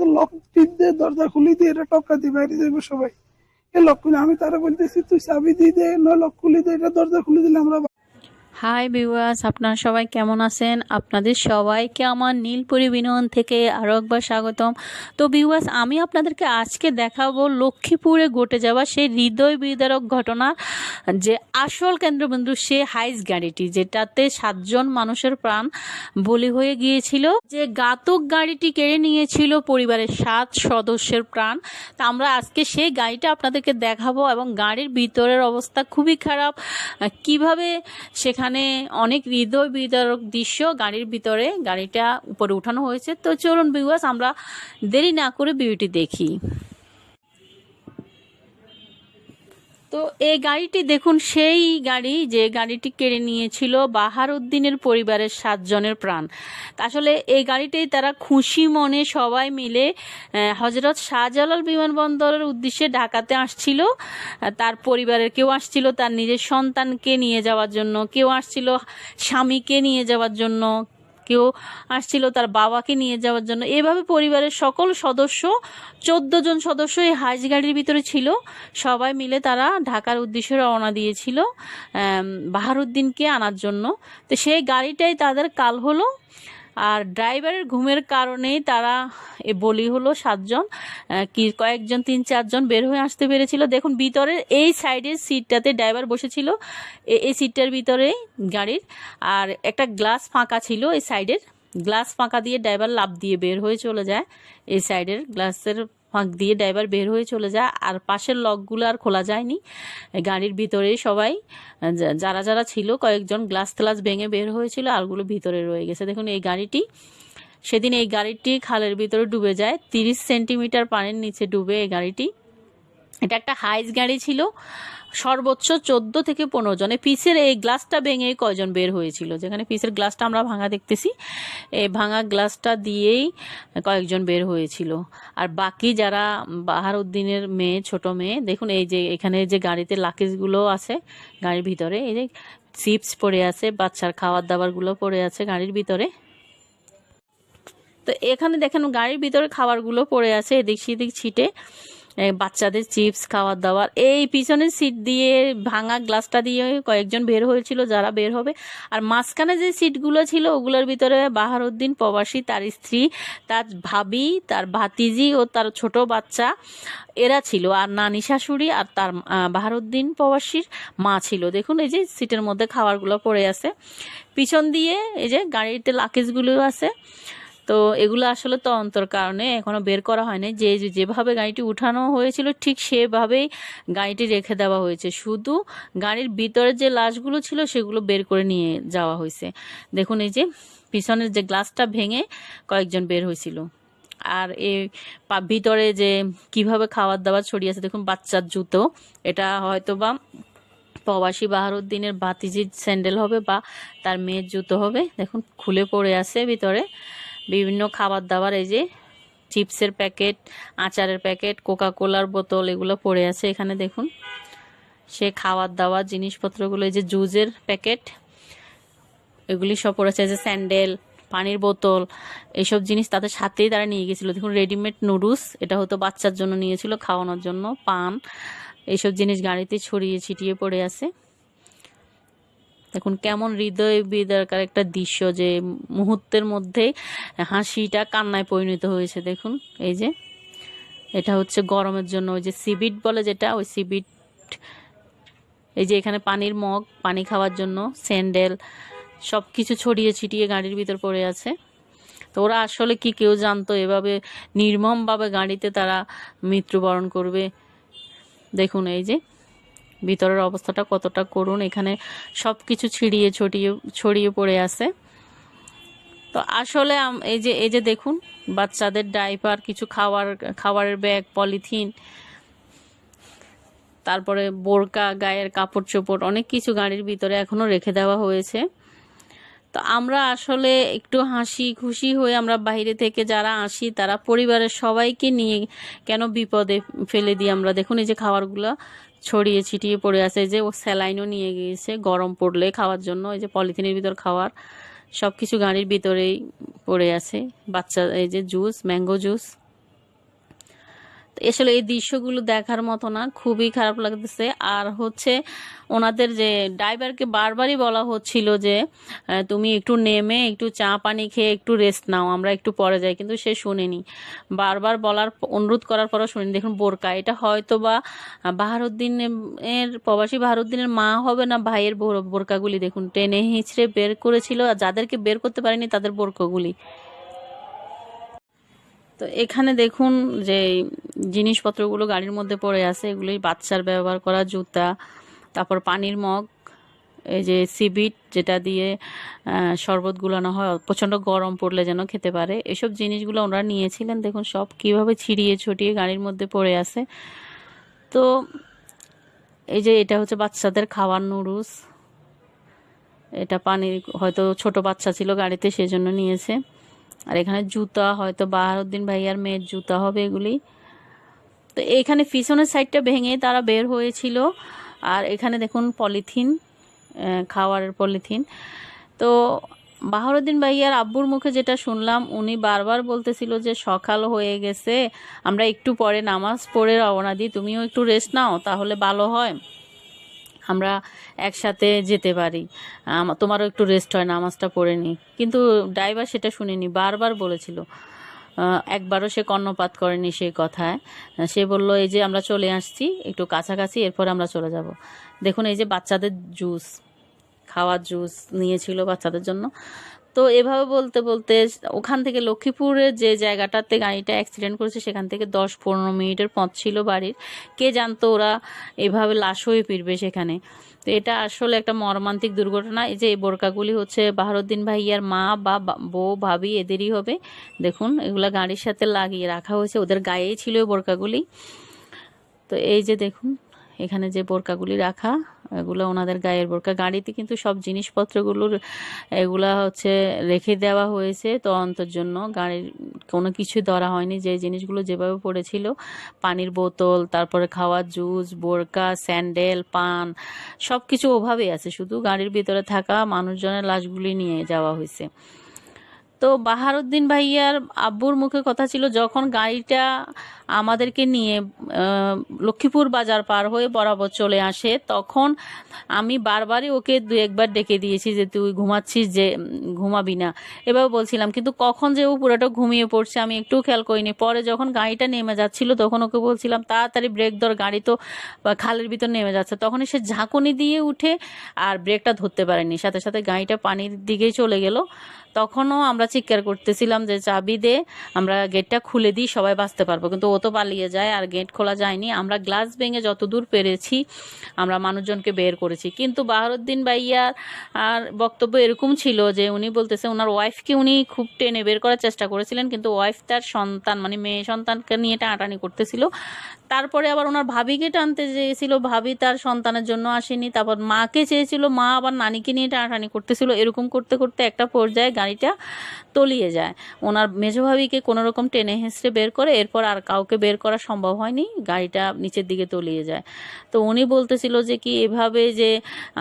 তো লক টিপ দিয়ে দরজা খুলি দিয়ে এটা টপকা দিয়ে বাইরে যাব সবাই। এ লক আমি তারা বলতেছি, তুই চাবি দিয়ে দে, নয় লক খুলি দে, এটা দরজা খুলে দিলে আমরা হাই ভিউয়ার্স আপনারা সবাই কেমন আছেন? আপনাদের সবাইকে আমার নীলপুরি বিনোদন থেকে আরও একবার স্বাগতম। তো ভিউয়ার্স আমি আপনাদেরকে আজকে দেখাবো লক্ষ্মীপুরে ঘটে যাওয়া সেই হৃদয় বিদারক ঘটনা, যে আসল কেন্দ্রবিন্দু সে হাইস গাড়িটি, যেটাতে সাতজন মানুষের প্রাণ বলি হয়ে গিয়েছিল। যে ঘাতক গাড়িটি কেড়ে নিয়েছিল পরিবারের সাত সদস্যের প্রাণ। তা আমরা আজকে সেই গাড়িটা আপনাদেরকে দেখাবো এবং গাড়ির ভিতরের অবস্থা খুবই খারাপ। কীভাবে সেখানে অনেক হৃদয় বিদারক দৃশ্য গাড়ির ভিতরে। গাড়িটা উপরে উঠানো হয়েছে। তো চলুন বিবাস আমরা দেরি না করে বিউটি দেখি। তো এই গাড়িটি দেখুন, সেই গাড়ি যে গাড়িটি কেড়ে নিয়েছিল বাহার উদ্দিনের পরিবারের সাতজনের প্রাণ। আসলে এই গাড়িটাই তারা খুশি মনে সবাই মিলে হজরত শাহজালাল বিমানবন্দরের উদ্দেশ্যে ঢাকাতে আসছিল। তার পরিবারের কেউ আসছিল, তার নিজের সন্তানকে নিয়ে যাওয়ার জন্য, কেউ আসছিল স্বামীকে নিয়ে যাওয়ার জন্য কেউ আসছিল তার বাবাকে নিয়ে যাওয়ার জন্য। এভাবে পরিবারের সকল সদস্য, চোদ্দ জন সদস্য এই হাইজ গাড়ির ভিতরে ছিল। সবাই মিলে তারা ঢাকার উদ্দেশ্যে রওনা দিয়েছিল বাহারুদ্দিনকে আনার জন্য। তো সেই গাড়িটাই তাদের কাল হলো। আর ড্রাইভারের ঘুমের কারণেই তারা এ বলি হলো সাতজন কি কয়েকজন, তিন চারজন বের হয়ে আসতে পেরেছিল। দেখুন, ভিতরের এই সাইডের সিটটাতে ড্রাইভার বসেছিল এই সিটটার ভিতরেই গাড়ির। আর একটা গ্লাস ফাঁকা ছিল এই সাইডের। গ্লাস ফাঁকা দিয়ে ড্রাইভার লাভ দিয়ে বের হয়ে চলে যায় এই সাইডের গ্লাসের ফাঁক দিয়ে ড্রাইভার বের হয়ে চলে যায়। আর পাশের লকগুলো আর খোলা যায়নি। গাড়ির ভিতরেই সবাই যারা যারা ছিল, কয়েকজন গ্লাস ক্লাস ভেঙে বের হয়েছিল আরগুলো ভিতরে রয়ে গেছে। দেখুন, এই গাড়িটি, সেদিন এই গাড়িটি খালের ভিতরে ডুবে যায়। তিরিশ সেন্টিমিটার পানির নিচে ডুবে এই গাড়িটি। এটা একটা হাইস গাড়ি ছিল, সর্বোচ্চ চোদ্দ থেকে পনেরো জনে। পিসের এই গ্লাসটা ভেঙে কয়জন বের হয়েছিল? যেখানে পিসের গ্লাসটা আমরা ভাঙা দেখতেছি। এই ভাঙা গ্লাসটা দিয়েই কয়েকজন বের হয়েছিল। আর বাকি যারা বাহার উদ্দিনের মেয়ে, ছোট মেয়ে, দেখুন এই যে এখানে যে গাড়িতে লাকেজগুলো আছে গাড়ির ভিতরে, এই যে চিপস পড়ে আছে, বাচ্চার খাবার দাবারগুলো পড়ে আছে গাড়ির ভিতরে। তো এখানে দেখেন গাড়ির ভিতরে খাবারগুলো পড়ে আছে, এদিক সেদিক ছিটে। বাচ্চাদের চিপস খাওয়ার দাওয়ার এই পিছনের সিট দিয়ে, ভাঙা গ্লাসটা দিয়ে কয়েকজন বের হয়েছিল, যারা বের হবে। আর মাঝখানে যে সিটগুলো ছিল, ওগুলোর ভিতরে বাহারুদ্দিন প্রবাসী, তার স্ত্রী, তার ভাবি, তার ভাতিজি ও তার ছোট বাচ্চা, এরা ছিল। আর নানি শাশুড়ি আর তার বাহারুদ্দিন প্রবাসীর মা ছিল। দেখুন, এই যে সিটের মধ্যে খাবারগুলো পড়ে আছে। পিছন দিয়ে এই যে গাড়িতে লাকেজগুলো আছে। তো এগুলো আসলে তদন্তর কারণে এখনও বের করা হয়নি। যে যেভাবে গাড়িটি উঠানো হয়েছিল, ঠিক সেভাবেই গাড়িটি রেখে দেওয়া হয়েছে। শুধু গাড়ির ভিতরে যে লাশগুলো ছিল, সেগুলো বের করে নিয়ে যাওয়া হয়েছে। দেখুন এই যে, পিছনের যে গ্লাসটা ভেঙে কয়েকজন বের হয়েছিল। আর পা- ভিতরে যে কীভাবে খাবার দাবার ছড়িয়েছে দেখুন বাচ্চার জুতো। এটা হয়তো বা প্রবাসী বাহারুদ্দিনের বাতিজির স্যান্ডেল হবে বা তার মেয়ের জুতো হবে। দেখুন, খুলে পড়ে আছে ভিতরে। বিভিন্ন খাবার দাবার এই যে চিপসের প্যাকেট, আচারের প্যাকেট কোকা কোলার বোতল, এগুলো পড়ে আছে এখানে, দেখুন। সে খাবার দাবার জিনিসপত্রগুলো, এই যে জুজের প্যাকেট, এগুলি সব পড়ে আছে, এই যে স্যান্ডেল, পানির বোতল এইসব জিনিস তাদের সাথেই তারা নিয়ে গেছিল। দেখুন, রেডিমেড নুডলস, এটা হয়তো বাচ্চার জন্য নিয়েছিল, খাওয়ানোর জন্য, পান এইসব জিনিস গাড়িতে ছড়িয়ে ছিটিয়ে পড়ে আছে। দেখুন, কেমন হৃদয় বিদারকার একটা দৃশ্য যে মুহূর্তের মধ্যে হাসিটা কান্নায় পরিণত হয়েছে। দেখুন, এই যে, এটা হচ্ছে গরমের জন্য, ওই যে সিবিট বলে যেটা, ওই সিবিট, এই যে এখানে পানির মগ, পানি খাওয়ার জন্য স্যান্ডেল সব কিছু ছড়িয়ে ছিটিয়ে গাড়ির ভিতর পড়ে আছে। তো ওরা আসলে কি কেউ জানতো, এভাবে নির্মমভাবে গাড়িতে তারা মৃত্যুবরণ করবে? দেখুন, এই যে ভিতরের অবস্থাটা কতটা করুন, এখানে সব কিছু ছিড়িয়ে ছড়িয়ে ছড়িয়ে পড়ে আছে। তো আসলে এই যে এই যে দেখুন, বাচ্চাদের ডাইপার, কিছু খাওয়ার খাবারের ব্যাগ, পলিথিন, তারপরে বোরকা, গায়ের কাপড় চোপড়, অনেক কিছু গাড়ির ভিতরে এখনও রেখে দেওয়া হয়েছে। তো আমরা আসলে একটু হাসি খুশি হয়ে আমরা বাইরে থেকে যারা আসি, তারা পরিবারের সবাইকে নিয়ে কেন বিপদে ফেলে দিই আমরা? দেখুন, এই যে খাবারগুলো ছড়িয়ে ছিটিয়ে পড়ে আছে যে ও স্যালাইনও নিয়ে গিয়েছে, গরম পড়লে খাওয়ার জন্য, এই যে পলিথিনের ভিতর খাওয়ার সব কিছু গাড়ির ভিতরেই পড়ে আছে, বাচ্চা, এই যে জুস, ম্যাঙ্গো জুস। আসলে এই দৃশ্যগুলো দেখার মতো না, খুবই খারাপ লাগতেছে। আর হচ্ছে ওনাদের যে ড্রাইভারকে বারবারই বলা হচ্ছিল যে তুমি একটু নেমে একটু চা পানি খেয়ে একটু রেস্ট নাও, আমরা একটু পরে যাই। কিন্তু সে শুনেনি। বারবার বলার অনুরোধ করার পরও শুনেনি। দেখুন, বোরকা, এটা হয়তো বা বাহারুদ্দিন এর প্রবাসী বাহারুদ্দিনের মা হবে না, ভাইয়ের বোর- বোরকাগুলি। দেখুন, টেনে হিঁচড়ে বের করেছিল, আর যাদেরকে বের করতে পারেনি তাদের বোরকাগুলি। তো এখানে দেখুন যে জিনিসপত্রগুলো গাড়ির মধ্যে পড়ে আছে, এগুলোই বাচ্চার ব্যবহার করা জুতা, তারপর পানির মগ, এই যে সিবিট যেটা দিয়ে শরবত গুলানো হয়, প্রচণ্ড গরম পড়লে যেন খেতে পারে। এসব জিনিসগুলো ওনারা নিয়েছিলেন, দেখুন সব কীভাবে ছিড়িয়ে ছটিয়ে গাড়ির মধ্যে পড়ে আছে। তো এই যে এটা হচ্ছে বাচ্চাদের খাওয়ার নুডলস। এটা পানির, হয়তো ছোট বাচ্চা ছিল গাড়িতে, সেজন্য নিয়েছে। আর এখানে জুতা, হয়তো বাহারুদ্দিন ভাইয়ার মেয়ের জুতা হবে এগুলি। তো এখানে পিছনের সাইডটা ভেঙে তারা বের হয়েছিল। আর এখানে দেখুন পলিথিন খাওয়ারের পলিথিন। তো বাহারুদ্দিন ভাইয়ার আব্বুর মুখে যেটা শুনলাম, উনি বারবার বলতেছিল যে সকাল হয়ে গেছে, আমরা একটু পরে নামাজ পড়ে রওনা দিই, তুমিও একটু রেস্ট নাও, তাহলে ভালো হয়। আমরা একসাথে যেতে পারি। তোমারও একটু রেস্ট হয়, নামাজটা পড়ে নি। কিন্তু ড্রাইভার সেটা শুনিনি, বারবার বলেছিল। একবারও সে কর্ণপাত করেনি সেই কথায়। সে বলল, এই যে আমরা চলে আসছি, একটু কাছাকাছি, এরপর আমরা চলে যাব। দেখুন, এই যে বাচ্চাদের জুস খাওয়ার জুস নিয়েছিল বাচ্চাদের জন্য। তো এভাবে বলতে বলতে ওখান থেকে লক্ষ্মীপুরের যে জায়গাটাতে গাড়িটা অ্যাক্সিডেন্ট করেছে, সেখান থেকে দশ পনেরো মিনিটের পথ ছিল বাড়ির। কে জানতো ওরা এভাবে লাশ হয়ে ফিরবে সেখানে? তো এটা আসলে একটা মর্মান্তিক দুর্ঘটনা। এই যে এই বোরকাগুলি হচ্ছে বাহারুদ্দিন ভাইয়ার মা বা, বউ, ভাবি এদেরই হবে। দেখুন, এগুলো গাড়ির সাথে লাগিয়ে রাখা হয়েছে। ওদের গায়েই ছিল এই বোরকাগুলি। তো এই যে দেখুন, এখানে যে বোরকাগুলি রাখা। এগুলো ওনাদের গায়ের বোরকা। গাড়িতে কিন্তু সব জিনিসপত্রগুলোর এগুলা হচ্ছে রেখে দেওয়া হয়েছে তদন্তের জন্য। গাড়ির কোনো কিছু ধরা হয়নি, যে জিনিসগুলো যেভাবে পড়েছিল। পানির বোতল, তারপরে খাওয়ার জুস, বোরকা, স্যান্ডেল, পান সব কিছু ওভাবেই আছে। শুধু গাড়ির ভিতরে থাকা মানুষজনের লাশগুলি নিয়ে যাওয়া হয়েছে। তো বাহারুদ্দিন ভাইয়ার আব্বুর মুখে কথা ছিল যখন গাড়িটা আমাদেরকে নিয়ে লক্ষ্মীপুর বাজার পার হয়ে বরাবর চলে আসে, তখন আমি বারবারই ওকে দু একবার ডেকে দিয়েছি যে, তুই ঘুমাচ্ছিস যে ঘুমাবি না। এভাবে বলছিলাম। কিন্তু কখন যে ও পুরোটা ঘুমিয়ে পড়ছে আমি একটু খেয়াল করিনি। পরে যখন গাড়িটা নেমে যাচ্ছিল, তখন ওকে বলছিলাম, তাড়াতাড়ি ব্রেক ধর, গাড়ি তো খালের ভিতর নেমে যাচ্ছে। তখন সে ঝাঁকুনি দিয়ে উঠে আর ব্রেকটা ধরতে পারেনি। সাথে সাথে গাড়িটা পানির দিকেই চলে গেল। তখনও আমরা চিৎকার করতেছিলাম যে চাবি দে, আমরা গেটটা খুলে দিই, সবাই বাঁচতে পারব। কিন্তু ও তো পালিয়ে যায়, আর গেট খোলা যায়নি। আমরা গ্লাস ভেঙে যতদূর পেরেছি, আমরা মানুষজনকে বের করেছি। কিন্তু বাহারুদ্দিন ভাইয়ার আর বক্তব্য এরকম ছিল যে উনি বলতেছে ওনার ওয়াইফকে উনি খুব টেনে বের করার চেষ্টা করেছিলেন, কিন্তু ওয়াইফ তার সন্তান মানে মেয়ে সন্তানকে নিয়ে টানাটানি করতেছিল। তারপরে আবার ওনার ভাবিকে টানতে চেয়েছিল, ভাবি তার সন্তানের জন্য আসেনি, তারপর মাকে চেয়েছিল, মা আবার নানিকে নিয়ে টানাটানি করতেছিল। এরকম করতে করতে একটা পর্যায়ে গাড়িটা তলিয়ে যায়। ওনার মেজো ভাবিকে কোনো রকম টেনে হেঁচড়ে বের করে এরপর আর কাউকে বের করা সম্ভব হয়নি, গাড়িটা নিচের দিকে তলিয়ে যায়। তো উনি বলতেছিল যে কি এভাবে যে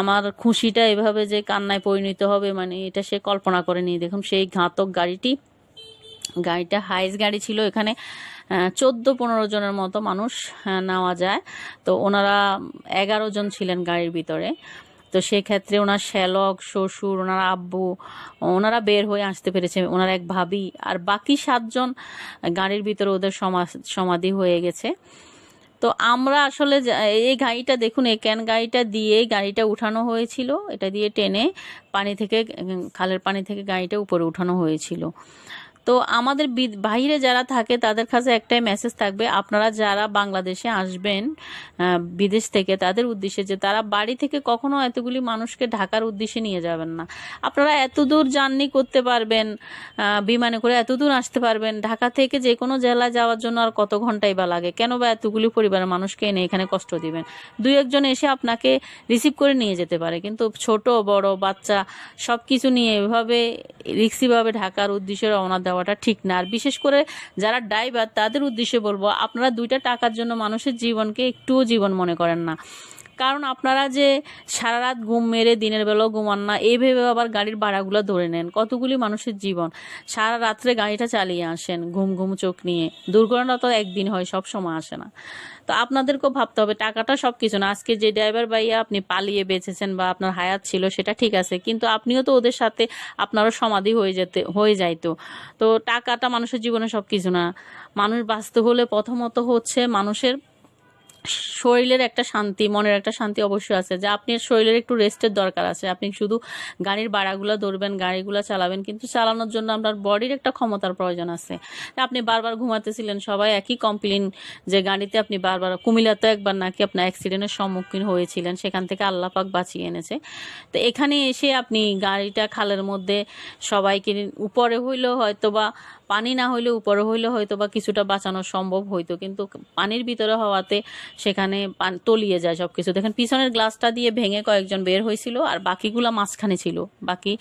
আমার খুশিটা এভাবে যে কান্নায় পরিণত হবে মানে এটা সে কল্পনা করে করেনি। দেখুন সেই ঘাতক গাড়িটি, গাড়িটা হাইস গাড়ি ছিল এখানে চোদ্দ পনেরো জনের মতো মানুষ নেওয়া যায়। তো ওনারা এগারো জন ছিলেন গাড়ির ভিতরে। তো সেক্ষেত্রে ওনার শ্যালক, শ্বশুর, ওনার আব্বু, ওনারা বের হয়ে আসতে পেরেছে, ওনার এক ভাবি আর বাকি সাতজন গাড়ির ভিতরে ওদের সমা- সমাধি হয়ে গেছে। তো আমরা আসলে এই গাড়িটা দেখুন, এই ক্যান গাড়িটা দিয়ে গাড়িটা উঠানো হয়েছিল, এটা দিয়ে টেনে পানি থেকে খালের পানি থেকে গাড়িটা উপরে উঠানো হয়েছিল। তো আমাদের বাইরে যারা থাকে, তাদের কাছে একটাই মেসেজ থাকবে। আপনারা যারা বাংলাদেশে আসবেন বিদেশ থেকে, তাদের উদ্দেশ্যে যে তারা বাড়ি থেকে কখনো এতগুলি মানুষকে ঢাকার উদ্দেশ্যে নিয়ে যাবেন না। আপনারা এত দূর জার্নি করতে পারবেন বিমানে করে এত দূর আসতে পারবেন। ঢাকা থেকে যে কোনো জেলায় যাওয়ার জন্য আর কত ঘন্টাই বা লাগে? কেন বা এতগুলি পরিবারের মানুষকে এনে এখানে কষ্ট দিবেন? দুই একজন এসে আপনাকে রিসিভ করে নিয়ে যেতে পারে। কিন্তু ছোট, বড়, বাচ্চা সব কিছু নিয়ে এভাবে রিক্সিভাবে ঢাকার উদ্দেশ্যে রওনা দেওয়াটা ঠিক না। আর বিশেষ করে যারা ড্রাইভার তাদের উদ্দেশ্যে বলব, আপনারা দুইটা টাকার জন্য মানুষের জীবনকে একটুও জীবন মনে করেন না। কারণ আপনারা যে সারা রাত ঘুম মেরে দিনের বেলাও ঘুমান না, এই ভেবে আবার গাড়ির ভাড়াগুলো ধরে নেন। কতগুলি মানুষের জীবন? সারা রাত্রে গাড়িটা চালিয়ে আসেন, ঘুম ঘুম চোখ নিয়ে। দুর্ঘটনা তো একদিন হয়, সব সময় আসে না। তো আপনাদেরকেও ভাবতে হবে, টাকাটা সব কিছু না। আজকে যে ড্রাইভার ভাইয়া আপনি পালিয়ে বেঁচেছেন বা আপনার হায়াত ছিল সেটা ঠিক আছে, কিন্তু আপনিও তো ওদের সাথে আপনারও সমাধি হয়ে যেতে, হয়ে যাইতো। তো টাকাটা মানুষের জীবনে সব কিছু না। মানুষ বাঁচতে হলে প্রথমত হচ্ছে মানুষের শরীরের একটা শান্তি, মনের একটা শান্তি অবশ্যই আছে যে আপনি শরীরের একটু রেস্টের দরকার আছে। আপনি শুধু গাড়ির ভাড়াগুলো ধরবেন, গাড়িগুলো চালাবেন কিন্তু চালানোর জন্য আপনার বডির একটা ক্ষমতার প্রয়োজন আছে। আপনি বারবার ঘুমাতেছিলেন, সবাই একই কমপ্লেন যে গাড়িতে আপনি বারবার, কুমিল্লাতে একবার নাকি আপনার অ্যাক্সিডেন্টের সম্মুখীন হয়েছিলেন, সেখান থেকে আল্লাহ পাক বাঁচিয়ে এনেছে। তো এখানে এসে আপনি গাড়িটা খালের মধ্যে সবাইকে, উপরে হইলেও হয়তো বা পানি না হইলে, উপরে হইলে হয়তো বা কিছুটা বাঁচানো সম্ভব হইতো। কিন্তু পানির ভিতরে হওয়াতে সেখানে তলিয়ে যায় সব কিছু দেখেন, পিছনের গ্লাসটা দিয়ে ভেঙে কয়েকজন বের হয়েছিল আর বাকিগুলা মাঝখানে ছিল। বাকি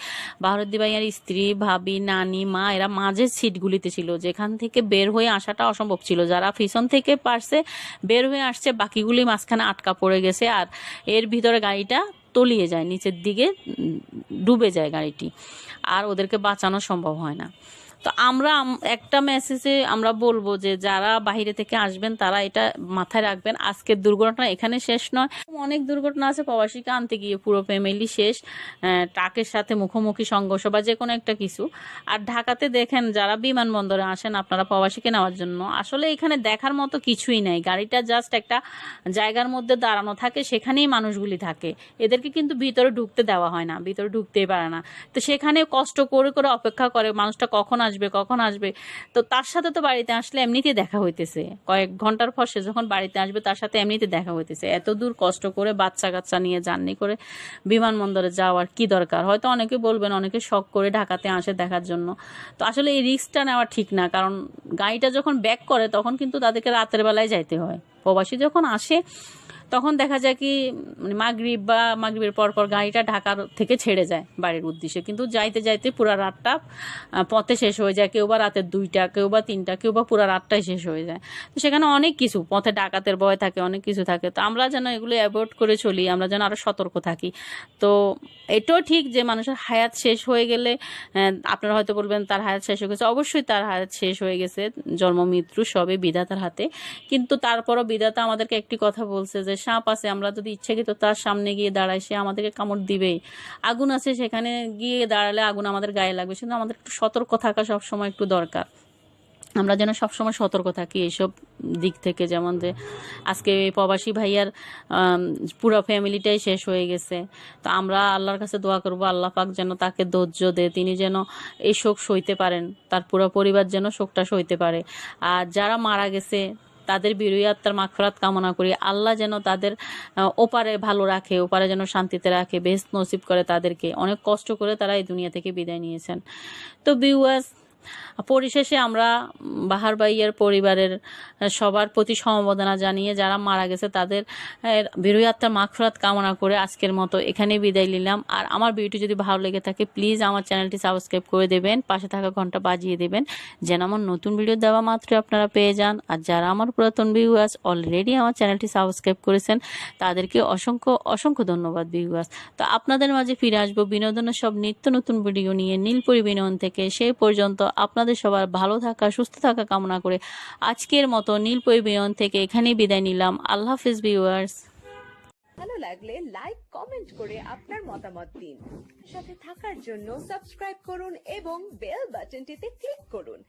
বাহরুদ্দি ভাইয়ার স্ত্রী, ভাবি, নানি, মা, এরা মাঝের সিটগুলিতে ছিল। যেখান থেকে বের হয়ে আসাটা অসম্ভব ছিল। যারা পিছন থেকে পারছে, বের হয়ে আসছে, বাকিগুলি মাঝখানে আটকা পড়ে গেছে আর এর ভিতরে গাড়িটা তলিয়ে যায়। নিচের দিকে ডুবে যায় গাড়িটি। আর ওদেরকে বাঁচানো সম্ভব হয় না। তো আমরা একটা মেসেজে আমরা বলব যে, যারা বাইরে থেকে আসবেন, তারা এটা মাথায় রাখবেন। আজকের দুর্ঘটনা এখানে শেষ নয়। অনেক দুর্ঘটনা আছে। প্রবাসীকে আনতে গিয়ে পুরো ফ্যামিলি শেষ। ট্রাকের সাথে মুখোমুখি সংঘর্ষ বা যে কোনো একটা কিছু। আর ঢাকাতে দেখেন, যারা বিমানবন্দরে আসেন, আপনারা প্রবাসীকে নেওয়ার জন্য। আসলে এখানে দেখার মতো কিছুই নাই। গাড়িটা জাস্ট একটা জায়গার মধ্যে দাঁড়ানো থাকে, সেখানেই মানুষগুলি থাকে। এদেরকে কিন্তু ভিতরে ঢুকতে দেওয়া হয় না, ভিতরে ঢুকতেই পারে না। তো সেখানে কষ্ট করে করে অপেক্ষা করে মানুষটা কখন আসবে, কখন আসবে? তো তার সাথে তো বাড়িতে আসলে এমনিতেই দেখা হইতেছে। কয়েক ঘণ্টার পর সে যখন বাড়িতে আসবে, তার সাথে এমনিতে দেখা হইতেছে। এত দূর কষ্ট করে বাচ্চা কাচ্চা নিয়ে জার্নি করে বিমানবন্দরে যাওয়ার কি দরকার? হয়তো অনেকে বলবেন, অনেকে শখ করে ঢাকাতে আসে দেখার জন্য। তো আসলে এই রিস্কটা নেওয়া ঠিক না, কারণ গাড়িটা যখন ব্যাক করে, তখন কিন্তু তাদেরকে রাতের বেলায় যাইতে হয়। প্রবাসী যখন আসে তখন দেখা যায় কি মানে মাগরিব বা মাগরিবের পর পর গাড়িটা ঢাকার থেকে ছেড়ে যায় বাড়ির উদ্দেশ্যে। কিন্তু যাইতে যাইতে পুরা রাতটা পথে শেষ হয়ে যায়। কেউ বা রাতের দুইটা, কেউ বা তিনটা, কেউ বা পুরা রাতটাই শেষ হয়ে যায়। তো সেখানে অনেক কিছু, পথে ডাকাতের ভয় থাকে, অনেক কিছু থাকে। তো আমরা যেন এগুলো অ্যাভয়েড করে চলি, আমরা যেন আরও সতর্ক থাকি। তো এটাও ঠিক যে মানুষের হায়াত শেষ হয়ে গেলে আপনারা হয়তো বলবেন, তার হায়াত শেষ হয়ে গেছে। অবশ্যই তার হায়াত শেষ হয়ে গেছে। জন্ম, মৃত্যু সবই বিধাতার হাতে। কিন্তু তারপরও বিধাতা আমাদেরকে একটি কথা বলছে যে সাপ আছে, আমরা যদি ইচ্ছাকৃত তার সামনে গিয়ে দাঁড়াই, সে আমাদেরকে কামড় দিবেই। আগুন আছে, সেখানে গিয়ে দাঁড়ালে আগুন আমাদের গায়ে লাগবে। কিন্তু আমাদের একটু সতর্ক থাকা সবসময় একটু দরকার। আমরা যেন সবসময় সতর্ক থাকি এইসব দিক থেকে। যেমন যে আজকে প্রবাসী ভাইয়ার পুরো ফ্যামিলিটাই শেষ হয়ে গেছে। তো আমরা আল্লাহর কাছে দোয়া করব, আল্লাহ পাক যেন তাকে ধৈর্য দেয় তিনি যেন এই শোক সইতে পারেন। তার পুরো পরিবার যেন শোকটা সইতে পারে। আর যারা মারা গেছে তাদের বিরুই আত্মার মাখরাত কামনা করি। আল্লাহ যেন তাদের ওপারে ভালো রাখে, ওপারে যেন শান্তিতে রাখে, বেশ নসিব করে তাদেরকে। অনেক কষ্ট করে তারা এই দুনিয়া থেকে বিদায় নিয়েছেন। তো বিওয়াস পরিশেষে আমরা বাহার ভাইয়ের পরিবারের সবার প্রতি সমবেদনা জানিয়ে যারা মারা গেছে তাদের বিরোহী আত্মার মাগফিরাত কামনা করে আজকের মতো এখানে বিদায় নিলাম। আর আমার ভিডিওটি যদি ভালো লেগে থাকে প্লিজ আমার চ্যানেলটি সাবস্ক্রাইব করে দেবেন, পাশে থাকা ঘণ্টা বাজিয়ে দেবেন, যেন আমার নতুন ভিডিও দেওয়া মাত্রই আপনারা পেয়ে যান। আর যারা আমার পুরাতন ভিউয়ার্স অলরেডি আমার চ্যানেলটি সাবস্ক্রাইব করেছেন, তাদেরকে অসংখ্য অসংখ্য ধন্যবাদ ভিউয়ার্স তো আপনাদের মাঝে ফিরে আসব বিনোদনের সব নিত্য নতুন ভিডিও নিয়ে, নীলপরি বিনোদন থেকে। সেই পর্যন্ত আপনাদের সবার ভালো থাকা, সুস্থ থাকা কামনা করে আজকের মতো নীল বিনোদন থেকে এখানেই বিদায় নিলাম। আল্লাহ হাফিজ ভিউয়ার্স ভালো লাগলে লাইক কমেন্ট করে আপনার মতামত দিন। সাথে থাকার জন্য সাবস্ক্রাইব করুন এবং বেল বাটনটিতে ক্লিক করুন।